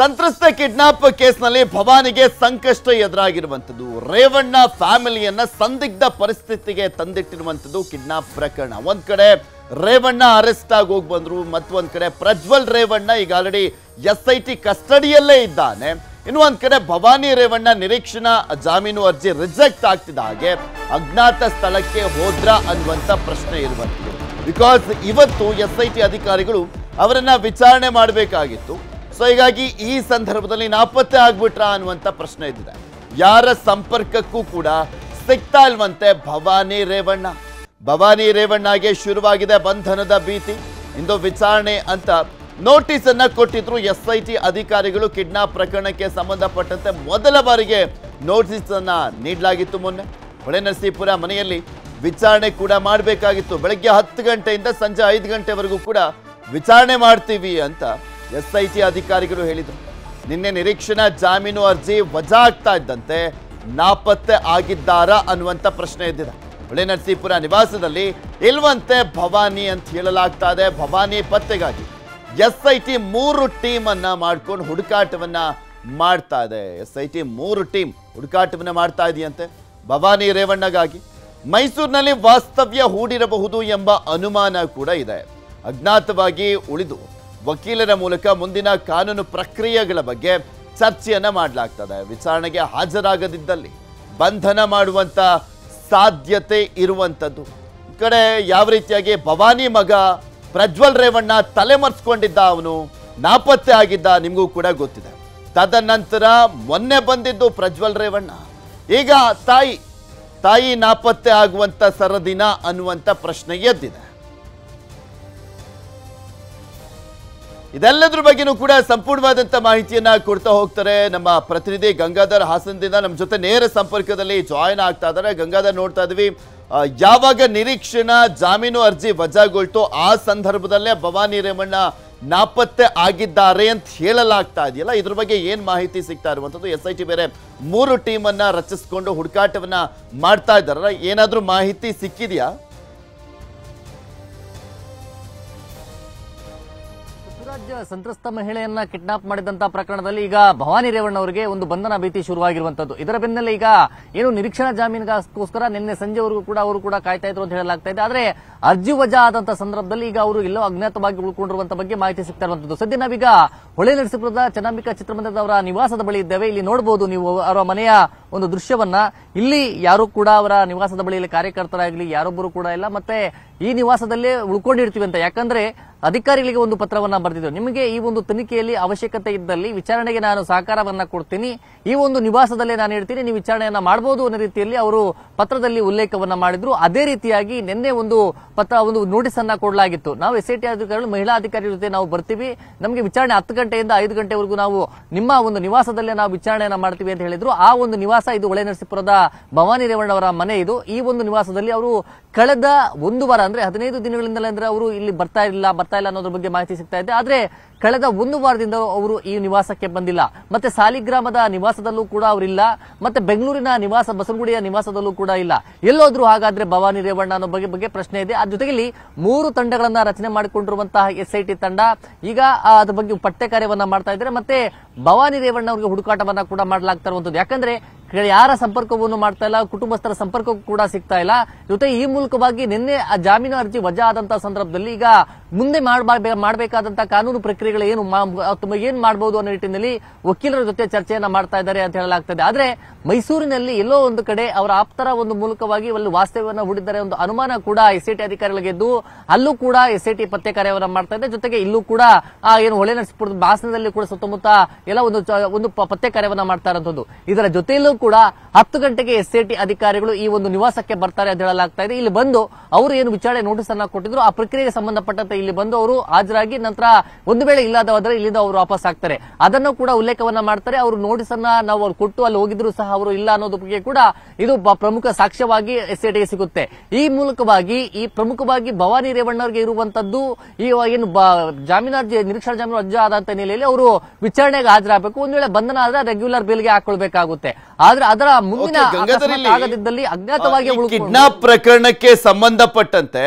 ಸಂತ್ರಸ್ತ ಕಿಡ್ನಾಪ್ ಕೇಸ್ನಲ್ಲಿ ಭವಾನಿಗೆ ಸಂಕಷ್ಟ ಎದುರಾಗಿರುವಂಥದ್ದು. ರೇವಣ್ಣ ಫ್ಯಾಮಿಲಿಯನ್ನ ಸಂದಿಗ್ಧ ಪರಿಸ್ಥಿತಿಗೆ ತಂದಿಟ್ಟಿರುವಂಥದ್ದು ಕಿಡ್ನಾಪ್ ಪ್ರಕರಣ. ಒಂದ್ ಕಡೆ ರೇವಣ್ಣ ಅರೆಸ್ಟ್ ಆಗಿ ಹೋಗಿ ಬಂದ್ರು ಮತ್ತೊಂದ್ ಕಡೆ ಪ್ರಜ್ವಲ್ ರೇವಣ್ಣ ಈಗ ಆಲ್ರೆಡಿ ಎಸ್ ಐ ಟಿ ಕಸ್ಟಡಿಯಲ್ಲೇ ಇದ್ದಾನೆ. ಇನ್ನು ಒಂದ್ ಕಡೆ ಭವಾನಿ ರೇವಣ್ಣ ನಿರೀಕ್ಷಣಾ ಜಾಮೀನು ಅರ್ಜಿ ರಿಜೆಕ್ಟ್ ಆಗ್ತಿದ್ದ ಹಾಗೆ ಅಜ್ಞಾತ ಸ್ಥಳಕ್ಕೆ ಹೋದ್ರ ಅನ್ನುವಂಥ ಪ್ರಶ್ನೆ ಇರುವಂಥದ್ದು. ಬಿಕಾಸ್ ಇವತ್ತು ಎಸ್ ಐ ಟಿ ಅಧಿಕಾರಿಗಳು ಅವರನ್ನ ವಿಚಾರಣೆ ಮಾಡಬೇಕಾಗಿತ್ತು. ಸೊ ಹೀಗಾಗಿ ಈ ಸಂದರ್ಭದಲ್ಲಿ ನಾಪತ್ತೆ ಆಗ್ಬಿಟ್ರಾ ಅನ್ನುವಂಥ ಪ್ರಶ್ನೆ ಇದ್ದಿದೆ. ಯಾರ ಸಂಪರ್ಕಕ್ಕೂ ಕೂಡ ಸಿಗ್ತಾ ಇಲ್ವಂತೆ ಭವಾನಿ ರೇವಣ್ಣ. ಭವಾನಿ ರೇವಣ್ಣಗೆ ಶುರುವಾಗಿದೆ ಬಂಧನದ ಭೀತಿ. ಇಂದು ವಿಚಾರಣೆ ಅಂತ ನೋಟಿಸ್ ಅನ್ನ ಕೊಟ್ಟಿದ್ರು ಎಸ್ ಐ ಟಿ ಅಧಿಕಾರಿಗಳು. ಕಿಡ್ನಾಪ್ ಪ್ರಕರಣಕ್ಕೆ ಸಂಬಂಧಪಟ್ಟಂತೆ ಮೊದಲ ಬಾರಿಗೆ ನೋಟಿಸ್ ಅನ್ನ ನೀಡಲಾಗಿತ್ತು ಮೊನ್ನೆ. ಹೊಳೆನರಸೀಪುರ ಮನೆಯಲ್ಲಿ ವಿಚಾರಣೆ ಕೂಡ ಮಾಡಬೇಕಾಗಿತ್ತು. ಬೆಳಗ್ಗೆ ಹತ್ತು ಗಂಟೆಯಿಂದ ಸಂಜೆ ಐದು ಗಂಟೆವರೆಗೂ ಕೂಡ ವಿಚಾರಣೆ ಮಾಡ್ತೀವಿ ಅಂತ ಎಸ್ ಐ ಟಿ ಅಧಿಕಾರಿಗಳು ಹೇಳಿದರು. ನಿನ್ನೆ ನಿರೀಕ್ಷಣಾ ಜಾಮೀನು ಅರ್ಜಿ ವಜಾ ಆಗ್ತಾ ಇದ್ದಂತೆ ನಾಪತ್ತೆ ಆಗಿದ್ದಾರಾ ಅನ್ನುವಂಥ ಪ್ರಶ್ನೆ ಎದ್ದಿದೆ. ಹೊಳೆನರಸೀಪುರ ನಿವಾಸದಲ್ಲಿ ಇಲ್ವಂತೆ ಭವಾನಿ ಅಂತ ಹೇಳಲಾಗ್ತಾ ಇದೆ. ಭವಾನಿ ಪತ್ತೆಗಾಗಿ ಎಸ್ ಐ ಟಿ ಮೂರು ಟೀಮ್ ಅನ್ನ ಮಾಡ್ಕೊಂಡು ಹುಡುಕಾಟವನ್ನ ಮಾಡ್ತಾ ಇದೆ. ಎಸ್ ಐ ಟಿ ಮೂರು ಟೀಮ್ ಹುಡುಕಾಟವನ್ನ ಮಾಡ್ತಾ ಇದೆಯಂತೆ. ಭವಾನಿ ರೇವಣ್ಣಗಾಗಿ ಮೈಸೂರಿನಲ್ಲಿ ವಾಸ್ತವ್ಯ ಹೂಡಿರಬಹುದು ಎಂಬ ಅನುಮಾನ ಕೂಡ ಇದೆ. ಅಜ್ಞಾತವಾಗಿ ಉಳಿದು ವಕೀಲರ ಮೂಲಕ ಮುಂದಿನ ಕಾನೂನು ಪ್ರಕ್ರಿಯೆಗಳ ಬಗ್ಗೆ ಚರ್ಚೆಯನ್ನ ಮಾಡಲಾಗ್ತದೆ. ವಿಚಾರಣೆಗೆ ಹಾಜರಾಗದಿದ್ದಲ್ಲಿ ಬಂಧನ ಮಾಡುವಂತ ಸಾಧ್ಯತೆ ಇರುವಂಥದ್ದು ಕಡೆ ಯಾವ ರೀತಿಯಾಗಿ ಭವಾನಿ ಮಗ ಪ್ರಜ್ವಲ್ ರೇವಣ್ಣ ತಲೆಮರೆಸ್ಕೊಂಡಿದ್ದ ಅವನು ನಾಪತ್ತೆ ಆಗಿದ್ದ ನಿಮಗೂ ಕೂಡ ಗೊತ್ತಿದೆ. ತದನಂತರ ಮೊನ್ನೆ ಬಂದಿದ್ದು ಪ್ರಜ್ವಲ್ ರೇವಣ್ಣ. ಈಗ ತಾಯಿ ತಾಯಿ ನಾಪತ್ತೆ ಆಗುವಂತ ಸರದಿನ ಅನ್ನುವಂಥ ಪ್ರಶ್ನೆ ಎದ್ದಿದೆ. ಇದೆಲ್ಲದ್ರ ಬಗ್ಗೆನೂ ಕೂಡ ಸಂಪೂರ್ಣವಾದಂತ ಮಾಹಿತಿಯನ್ನ ಕೊಡ್ತಾ ಹೋಗ್ತಾರೆ. ನಮ್ಮ ಪ್ರತಿನಿಧಿ ಗಂಗಾಧರ್ ಹಾಸನದಿಂದ ನಮ್ಮ ಜೊತೆ ನೇರ ಸಂಪರ್ಕದಲ್ಲಿ ಜಾಯಿನ್ ಆಗ್ತಾ ಇದ್ದಾರೆ. ಗಂಗಾಧರ್ ನೋಡ್ತಾ ಇದ್ವಿ. ಯಾವಾಗ ನಿರೀಕ್ಷಣಾ ಜಾಮೀನು ಅರ್ಜಿ ವಜಾಗೊಳ್ತು ಆ ಸಂದರ್ಭದಲ್ಲೇ ಭವಾನಿ ರೇಮಣ್ಣ ನಾಪತ್ತೆ ಆಗಿದ್ದಾರೆ ಅಂತ ಹೇಳಲಾಗ್ತಾ ಇದೆಯಲ್ಲ, ಇದ್ರ ಬಗ್ಗೆ ಏನ್ ಮಾಹಿತಿ ಸಿಗ್ತಾ ಇರುವಂತದ್ದು ಎಸ್ ಐ ಟಿ ಬೇರೆ ಮೂರು ಟೀಮ್ ಅನ್ನ ರಚಿಸಿಕೊಂಡು ಹುಡುಕಾಟವನ್ನ ಮಾಡ್ತಾ ಇದ್ದಾರಲ್ಲ ಏನಾದ್ರೂ ಮಾಹಿತಿ ಸಿಕ್ಕಿದೆಯಾ? ಪೃಥ್ವಿರಾಜ್ ಸಂತ್ರಸ್ತ ಮಹಿಳೆಯನ್ನ ಕಿಡ್ನಾಪ್ ಮಾಡಿದಂತಹ ಪ್ರಕರಣದಲ್ಲಿ ಈಗ ಭವಾನಿ ರೇವಣ್ಣ ಅವರಿಗೆ ಒಂದು ಬಂಧನ ಭೀತಿ ಶುರುವಾಗಿರುವಂತದ್ದು. ಇದರ ಬೆನ್ನಲ್ಲೇ ಈಗ ಏನು ನಿರೀಕ್ಷಣಾ ಜಾಮೀನಿಗೋಸ್ಕರ ನಿನ್ನೆ ಸಂಜೆವರೆಗೂ ಕೂಡ ಅವರು ಕೂಡ ಕಾಯ್ತಾ ಇದ್ರು ಅಂತ ಹೇಳಲಾಗ್ತಾ ಇದೆ. ಆದ್ರೆ ಅರ್ಜಿ ವಜಾ ಆದಂತ ಸಂದರ್ಭದಲ್ಲಿ ಈಗ ಅವರು ಎಲ್ಲೋ ಅಜ್ಞಾತವಾಗಿ ಉಳ್ಕೊಂಡಿರುವಂತಹ ಬಗ್ಗೆ ಮಾಹಿತಿ ಸಿಗ್ತಾ ಇರುವಂತದ್ದು. ಸದ್ಯ ನಾವೀಗ ಹೊಳೆ ನರಸೀಪುರದ ಚನ್ನಾಂಬಿಕಾ ಚಿತ್ರಮಂದಿರದ ಅವರ ನಿವಾಸದ ಬಳಿ ಇದ್ದೇವೆ. ಇಲ್ಲಿ ನೋಡಬಹುದು ನೀವು ಅವರ ಮನೆಯ ಒಂದು ದೃಶ್ಯವನ್ನ. ಇಲ್ಲಿ ಯಾರು ಕೂಡ ಅವರ ನಿವಾಸದ ಬಳಿಯಲ್ಲಿ ಕಾರ್ಯಕರ್ತರಾಗಲಿ, ಯಾರೊಬ್ಬರು ಕೂಡ ಇಲ್ಲ. ಮತ್ತೆ ಈ ನಿವಾಸದಲ್ಲೇ ಉಳ್ಕೊಂಡಿರ್ತೀವಿ ಅಂತ. ಯಾಕಂದ್ರೆ ಅಧಿಕಾರಿಗಳಿಗೆ ಒಂದು ಪತ್ರವನ್ನ ಬರೆದಿದ್ರು ನಿಮಗೆ ಈ ಒಂದು ತನಿಖೆಯಲ್ಲಿ ಅವಶ್ಯಕತೆ ಇದ್ದಲ್ಲಿ ವಿಚಾರಣೆಗೆ ನಾನು ಸಹಕಾರವನ್ನ ಕೊಡ್ತೀನಿ. ಈ ಒಂದು ನಿವಾಸದಲ್ಲೇ ನಾನು ಹೇಳ್ತೀನಿ, ನೀವು ವಿಚಾರಣೆಯನ್ನ ಮಾಡಬಹುದು ಅನ್ನೋ ರೀತಿಯಲ್ಲಿ ಅವರು ಪತ್ರದಲ್ಲಿ ಉಲ್ಲೇಖವನ್ನ ಮಾಡಿದ್ರು. ಅದೇ ರೀತಿಯಾಗಿ ನಿನ್ನೆ ಒಂದು ಪತ್ರ, ಒಂದು ನೋಟಿಸ್ ಅನ್ನ ಕೊಡಲಾಗಿತ್ತು. ನಾವು ಎಸ್ ಟಿ ಅಧಿಕಾರಿಗಳು, ಮಹಿಳಾ ಅಧಿಕಾರಿ ಜೊತೆ ನಾವು ಬರ್ತೀವಿ. ನಮಗೆ ವಿಚಾರಣೆ ಹತ್ತು ಗಂಟೆಯಿಂದ ಐದು ಗಂಟೆವರೆಗೂ ನಾವು ನಿಮ್ಮ ಒಂದು ನಿವಾಸದಲ್ಲೇ ನಾವು ವಿಚಾರಣೆಯನ್ನ ಮಾಡ್ತೀವಿ ಅಂತ ಹೇಳಿದ್ರು. ಆ ಒಂದು ನಿವಾಸ ಇದು ಹೊಳೆ ನರಸೀಪುರದ ಭವಾನಿ ರೇವಣ್ಣವರ ಮನೆ ಇದು. ಈ ಒಂದು ನಿವಾಸದಲ್ಲಿ ಅವರು ಕಳೆದ ಒಂದು ವಾರ ಅಂದ್ರೆ ಹದಿನೈದು ದಿನಗಳಿಂದಲೇ ಅಂದ್ರೆ ಅವರು ಇಲ್ಲಿ ಬರ್ತಾ ಇಲ್ಲ ಬರ್ತಾ ಇಲ್ಲ ಅನ್ನೋದ್ರ ಬಗ್ಗೆ ಮಾಹಿತಿ ಸಿಗ್ತಾ ಇದೆ. ಆದ್ರೆ ಕಳೆದ ಒಂದು ವಾರದಿಂದ ಅವರು ಈ ನಿವಾಸಕ್ಕೆ ಬಂದಿಲ್ಲ. ಮತ್ತೆ ಸಾಲಿಗ್ರಾಮದ ನಿವಾಸದಲ್ಲೂ ಕೂಡ ಅವರಿಲ್ಲ. ಮತ್ತೆ ಬೆಂಗಳೂರಿನ ನಿವಾಸ, ಬಸವನಗುಡಿಯ ನಿವಾಸದಲ್ಲೂ ಕೂಡ ಇಲ್ಲ. ಎಲ್ಲೋದ್ರು ಹಾಗಾದ್ರೆ ಭವಾನಿ ರೇವಣ್ಣ ಅನ್ನೋ ಬಗ್ಗೆ ಬಗ್ಗೆ ಪ್ರಶ್ನೆ ಇದೆ. ಅದ್ರ ಜೊತೆಗೆ ಮೂರು ತಂಡಗಳನ್ನ ರಚನೆ ಮಾಡಿಕೊಂಡಿರುವಂತಹ ಎಸ್ ಐ ತಂಡ ಈಗ ಅದ್ರ ಬಗ್ಗೆ ಪಠ್ಯ ಕಾರ್ಯವನ್ನ ಮಾಡ್ತಾ ಇದ್ದಾರೆ. ಮತ್ತೆ ಭವಾನಿ ರೇವಣ್ಣ ಅವರಿಗೆ ಹುಡುಕಾಟವನ್ನ ಕೂಡ ಮಾಡಲಾಗ್ತಾ ಇರುವಂತದ್ದು ಯಾಕಂದ್ರೆ ಯಾರ ಸಂಪರ್ಕವನ್ನು ಮಾಡ್ತಾ ಇಲ್ಲ, ಕುಟುಂಬಸ್ಥರ ಸಂಪರ್ಕ ಕೂಡ ಸಿಗ್ತಾ ಇಲ್ಲ. ಜೊತೆ ಈ ಮೂಲಕವಾಗಿ ನಿನ್ನೆ ಆ ಜಾಮೀನು ಅರ್ಜಿ ವಜಾ ಆದಂತಹ ಸಂದರ್ಭದಲ್ಲಿ ಈಗ ಮುಂದೆ ಮಾಡ್ಬಾ- ಮಾಡಬೇಕಾದಂತಹ ಕಾನೂನು ಪ್ರಕ್ರಿಯೆಗಳು ಏನು ಏನ್ ಮಾಡಬಹುದು ಅನ್ನೋ ನಿಟ್ಟಿನಲ್ಲಿ ವಕೀಲರ ಜೊತೆ ಚರ್ಚೆಯನ್ನ ಮಾಡ್ತಾ ಇದ್ದಾರೆ ಅಂತ ಹೇಳಲಾಗ್ತದೆ. ಆದ್ರೆ ಮೈಸೂರಿನಲ್ಲಿ ಎಲ್ಲೋ ಒಂದು ಕಡೆ ಅವರ ಆಪ್ತರ ಒಂದು ಮೂಲಕವಾಗಿ ಅಲ್ಲಿ ವಾಸ್ತವ್ಯವನ್ನ ಹೂಡಿದ್ದಾರೆ ಒಂದು ಅನುಮಾನ ಕೂಡ ಎಸ್ ಐ ಟಿ ಅಧಿಕಾರಿಗಳಿಗೆ ಇದ್ದು ಅಲ್ಲೂ ಕೂಡ ಎಸ್ ಐ ಟಿ ಪತ್ತೆ ಕಾರ್ಯವನ್ನ ಮಾಡ್ತಾ ಇದೆ. ಜೊತೆಗೆ ಇಲ್ಲೂ ಕೂಡ ಏನು ಹೊಳೆ ನರಸೀಪುರದ ಹಾಸನದಲ್ಲಿ ಕೂಡ ಸುತ್ತಮುತ್ತ ಎಲ್ಲ ಒಂದು ಒಂದು ಪತ್ತೆ ಕಾರ್ಯವನ್ನ ಮಾಡ್ತಾ ಇರುವಂತದ್ದು ಇದರ ಜೊತೆಯಲ್ಲೂ ಕೂಡ ಹತ್ತು ಗಂಟೆಗೆ ಎಸ್ ಐ ಟಿ ಅಧಿಕಾರಿಗಳು ಈ ಒಂದು ನಿವಾಸಕ್ಕೆ ಬರ್ತಾರೆ ಅಂತ ಹೇಳಲಾಗ್ತಾ ಇದೆ. ಇಲ್ಲಿ ಬಂದು ಅವರು ಏನು ವಿಚಾರಣೆ ನೋಟಿಸ್ ಅನ್ನ ಕೊಟ್ಟಿದ್ರು. ಆ ಪ್ರಕ್ರಿಯೆಗೆ ಸಂಬಂಧಪಟ್ಟಂತೆ ಇಲ್ಲಿ ಬಂದು ಅವರು ಹಾಜರಾಗಿ ನಂತರ ಒಂದು ವೇಳೆ ಇಲ್ಲದವಾದ್ರೆ ಇಲ್ಲಿಂದ ಅವರು ವಾಪಸ್ ಆಗ್ತಾರೆ. ಅದನ್ನು ಕೂಡ ಉಲ್ಲೇಖವನ್ನ ಮಾಡ್ತಾರೆ. ಅವರು ನೋಟಿಸ್ ಅನ್ನ ನಾವು ಅವ್ರು ಕೊಟ್ಟು ಅಲ್ಲಿ ಹೋಗಿದ್ರು ಸಹ ಅವರು ಇಲ್ಲ ಅನ್ನೋದಕ್ಕೆ ಬಗ್ಗೆ ಕೂಡ ಇದು ಪ್ರಮುಖ ಸಾಕ್ಷ್ಯವಾಗಿ ಎಸ್ ಐ ಟಿಗೆ ಸಿಗುತ್ತೆ. ಈ ಮೂಲಕವಾಗಿ ಈ ಪ್ರಮುಖವಾಗಿ ಭವಾನಿ ರೇವಣ್ಣ ಅವರಿಗೆ ಇರುವಂತದ್ದು ಈ ಏನು ಬ- ಜಾಮೀನು ಅರ್ಜಿ ನಿರೀಕ್ಷಣಾ ಜಾಮೀನು ಅರ್ಜಿ ಆದಂತ ನೆಲೆಯಲ್ಲಿ ಅವರು ವಿಚಾರಣೆಗೆ ಹಾಜರಾಗಬೇಕು. ಒಂದ್ ವೇಳೆ ಬಂಧನ ಆದ್ರೆ ರೆಗ್ಯುಲರ್ ಬೇಲ್ಗೆ ಹಾಕೊಳ್ಬೇಕಾಗುತ್ತೆ. ಆದ್ರೆ ಅದರ ಮುಂದಿನ ಆಗದಿದ್ದಲ್ಲಿ ಅಜ್ಞಾತವಾಗಿ ಕಿಡ್ನಾಪ್ ಪ್ರಕರಣಕ್ಕೆ ಸಂಬಂಧಪಟ್ಟಂತೆ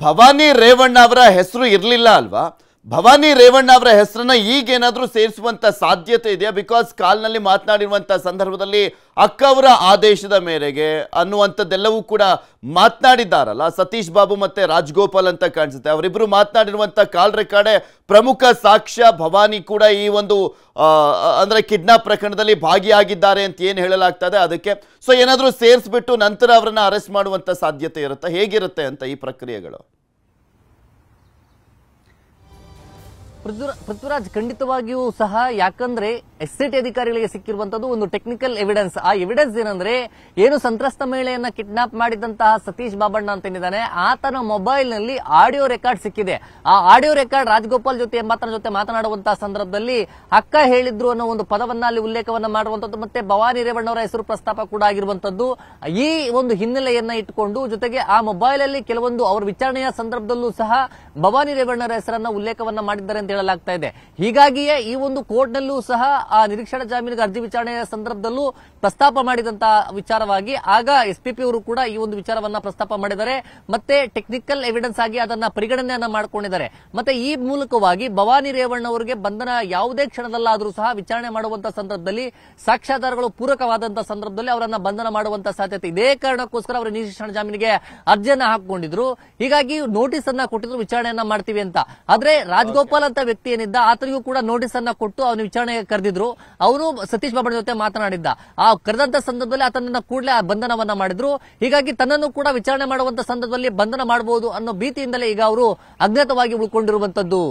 ಭವಾನಿ ರೇವಣ್ಣ ಅವರ ಹೆಸರು ಇರಲಿಲ್ಲ ಅಲ್ವಾ? ಭವಾನಿ ರೇವಣ್ಣ ಅವರ ಹೆಸರನ್ನ ಏನಾದರೂ ಸೇರಿಸುವಂತ ಸಾಧ್ಯತೆ ಇದೆಯಾ? ಬಿಕಾಸ್ ಕಾಲ್ನಲ್ಲಿ ಮಾತನಾಡಿರುವಂತ ಸಂದರ್ಭದಲ್ಲಿ ಅಕ್ಕ ಅವರ ಆದೇಶದ ಮೇರೆಗೆ ಅನ್ನುವಂಥದ್ದೆಲ್ಲವೂ ಕೂಡ ಮಾತನಾಡಿದ್ದಾರಲ್ಲ. ಸತೀಶ್ ಬಾಬು ಮತ್ತೆ ರಾಜ್ಗೋಪಾಲ್ ಅಂತ ಕಾಣಿಸುತ್ತೆ. ಅವರಿಬ್ರು ಮಾತನಾಡಿರುವಂತ ಕಾಲ್ ರೆಕಾರ್ಡೆ ಪ್ರಮುಖ ಸಾಕ್ಷ್ಯ ಭವಾನಿ ಕೂಡ ಈ ಒಂದು ಅಂದ್ರೆ ಕಿಡ್ನಾಪ್ ಪ್ರಕರಣದಲ್ಲಿ ಭಾಗಿಯಾಗಿದ್ದಾರೆ ಅಂತ ಏನು ಹೇಳಲಾಗ್ತದೆ ಅದಕ್ಕೆ. ಸೊ ಏನಾದರೂ ಸೇರಿಸ್ಬಿಟ್ಟು ನಂತರ ಅವರನ್ನ ಅರೆಸ್ಟ್ ಮಾಡುವಂತ ಸಾಧ್ಯತೆ ಇರುತ್ತೆ? ಹೇಗಿರುತ್ತೆ ಅಂತ ಈ ಪ್ರಕ್ರಿಯೆಗಳು? ಪೃಥ್ವಿರಾಜ್ ಖಂಡಿತವಾಗಿಯೂ ಸಹ ಯಾಕಂದ್ರೆ ಎಸ್ ಟಿ ಅಧಿಕಾರಿಗಳಿಗೆ ಸಿಕ್ಕಿರುವಂತದ್ದು ಒಂದು ಟೆಕ್ನಿಕಲ್ ಎವಿಡೆನ್ಸ್ ಆ ಎವಿಡೆನ್ಸ್ ಏನಂದ್ರೆ ಏನು ಸಂತ್ರಸ್ತ ಮಹಿಳೆಯನ್ನ ಕಿಡ್ನಾಪ್ ಮಾಡಿದಂತಹ ಸತೀಶ್ ಬಾಬಣ್ಣ ಅಂತ ಏನಿದ್ದಾನೆ ಆತನ ಮೊಬೈಲ್ನಲ್ಲಿ ಆಡಿಯೋ ರೆಕಾರ್ಡ್ ಸಿಕ್ಕಿದೆ. ಆ ಆಡಿಯೋ ರೆಕಾರ್ಡ್ ರಾಜಗೋಪಾಲ್ ಜೊತೆ, ಎಂಬಾತನ ಜೊತೆ ಮಾತನಾಡುವಂತಹ ಸಂದರ್ಭದಲ್ಲಿ ಅಕ್ಕ ಹೇಳಿದ್ರು ಅನ್ನೋ ಒಂದು ಪದವನ್ನ ಅಲ್ಲಿ ಉಲ್ಲೇಖವನ್ನ ಮಾಡುವಂತದ್ದು ಮತ್ತೆ ಭವಾನಿ ರೇವಣ್ಣವರ ಹೆಸರು ಪ್ರಸ್ತಾಪ ಕೂಡ ಆಗಿರುವಂತದ್ದು. ಈ ಒಂದು ಹಿನ್ನೆಲೆಯನ್ನ ಇಟ್ಟುಕೊಂಡು ಜೊತೆಗೆ ಆ ಮೊಬೈಲ್ ಅಲ್ಲಿ ಕೆಲವೊಂದು ಅವರ ವಿಚಾರಣೆಯ ಸಂದರ್ಭದಲ್ಲೂ ಸಹ ಭವಾನಿ ರೇವಣ್ಣರ ಹೆಸರನ್ನ ಉಲ್ಲೇಖವನ್ನ ಮಾಡಿದ್ದಾರೆ ಅಂತ ಹೇಳಲಾಗ್ತಾ ಇದೆ. ಹೀಗಾಗಿಯೇ ಈ ಒಂದು ಕೋರ್ಟ್ ನಲ್ಲೂ ಸಹ ಆ ನಿರೀಕ್ಷಣಾ ಜಾಮೀನಿಗೆ ಅರ್ಜಿ ವಿಚಾರಣೆಯ ಸಂದರ್ಭದಲ್ಲೂ ಪ್ರಸ್ತಾಪ ಮಾಡಿದಂತಹ ವಿಚಾರವಾಗಿ ಆಗ ಎಸ್ಪಿಪಿ ಅವರು ಕೂಡ ಈ ಒಂದು ವಿಚಾರವನ್ನ ಪ್ರಸ್ತಾಪ ಮಾಡಿದ್ದಾರೆ. ಮತ್ತೆ ಟೆಕ್ನಿಕಲ್ ಎವಿಡೆನ್ಸ್ ಆಗಿ ಅದನ್ನ ಪರಿಗಣನೆಯನ್ನ ಮಾಡಿಕೊಂಡಿದ್ದಾರೆ. ಮತ್ತೆ ಈ ಮೂಲಕವಾಗಿ ಭವಾನಿ ರೇವಣ್ಣ ಅವರಿಗೆ ಬಂಧನ ಯಾವುದೇ ಕ್ಷಣದಲ್ಲಾದರೂ ಸಹ ವಿಚಾರಣೆ ಮಾಡುವಂತಹ ಸಂದರ್ಭದಲ್ಲಿ ಸಾಕ್ಷ್ಯಾಧಾರಗಳು ಪೂರಕವಾದಂತಹ ಸಂದರ್ಭದಲ್ಲಿ ಅವರನ್ನ ಬಂಧನ ಮಾಡುವಂತ ಸಾಧ್ಯತೆ ಇದೇ ಕಾರಣಕ್ಕೋಸ್ಕರ ಅವರು ನಿರೀಕ್ಷಣಾ ಜಾಮೀನಿಗೆ ಅರ್ಜಿಯನ್ನ ಹಾಕೊಂಡಿದ್ರು ಹೀಗಾಗಿ ನೋಟಿಸ್ ಅನ್ನ ಕೊಟ್ಟಿದ್ರು, ವಿಚಾರಣೆಯನ್ನ ಮಾಡ್ತೀವಿ ಅಂತ. ಆದ್ರೆ ರಾಜಗೋಪಾಲ್ ಅಂತ ವ್ಯಕ್ತಿ ಏನಿದ್ದ ಆತನಿಗೂ ಕೂಡ ನೋಟಿಸ್ ಅನ್ನ ಕೊಟ್ಟು ಅವನ ವಿಚಾರಣೆಗೆ ಕರೆದಿದ್ರು. ಅವನು ಸತೀಶ್ ಬಾಬಣ್ಣ ಜೊತೆ ಮಾತನಾಡಿದ್ದ. ಆ ಕರೆದಂತ ಸಂದರ್ಭದಲ್ಲಿ ಆತನನ್ನ ಕೂಡಲೇ ಬಂಧನವನ್ನ ಮಾಡಿದ್ರು. ಹೀಗಾಗಿ ತನ್ನನ್ನು ಕೂಡ ವಿಚಾರಣೆ ಮಾಡುವಂತ ಸಂದರ್ಭದಲ್ಲಿ ಬಂಧನ ಮಾಡಬಹುದು ಅನ್ನೋ ಭೀತಿಯಿಂದಲೇ ಈಗ ಅವರು ಅಜ್ಞಾತವಾಗಿ ಉಳ್ಕೊಂಡಿರುವಂತದ್ದು.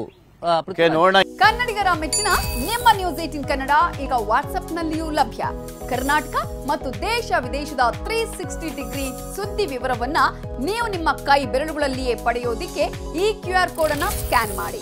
ಕನ್ನಡಿಗರ ಮೆಚ್ಚಿನ ನಿಮ್ಮ ನ್ಯೂಸ್ ಏಟಿನ್ ಕನ್ನಡ ಈಗ ವಾಟ್ಸ್ಆಪ್ನಲ್ಲಿಯೂ ಲಭ್ಯ. ಕರ್ನಾಟಕ ಮತ್ತು ದೇಶ ವಿದೇಶದ ತ್ರೀ ಸಿಕ್ಸ್ಟಿ ಡಿಗ್ರಿ ಸುದ್ದಿ ವಿವರವನ್ನ ನೀವು ನಿಮ್ಮ ಕೈ ಬೆರಳುಗಳಲ್ಲಿಯೇ ಪಡೆಯೋದಿಕ್ಕೆ ಈ ಕ್ಯೂ ಆರ್ ಕೋಡ್ ಅನ್ನ ಸ್ಕ್ಯಾನ್ ಮಾಡಿ.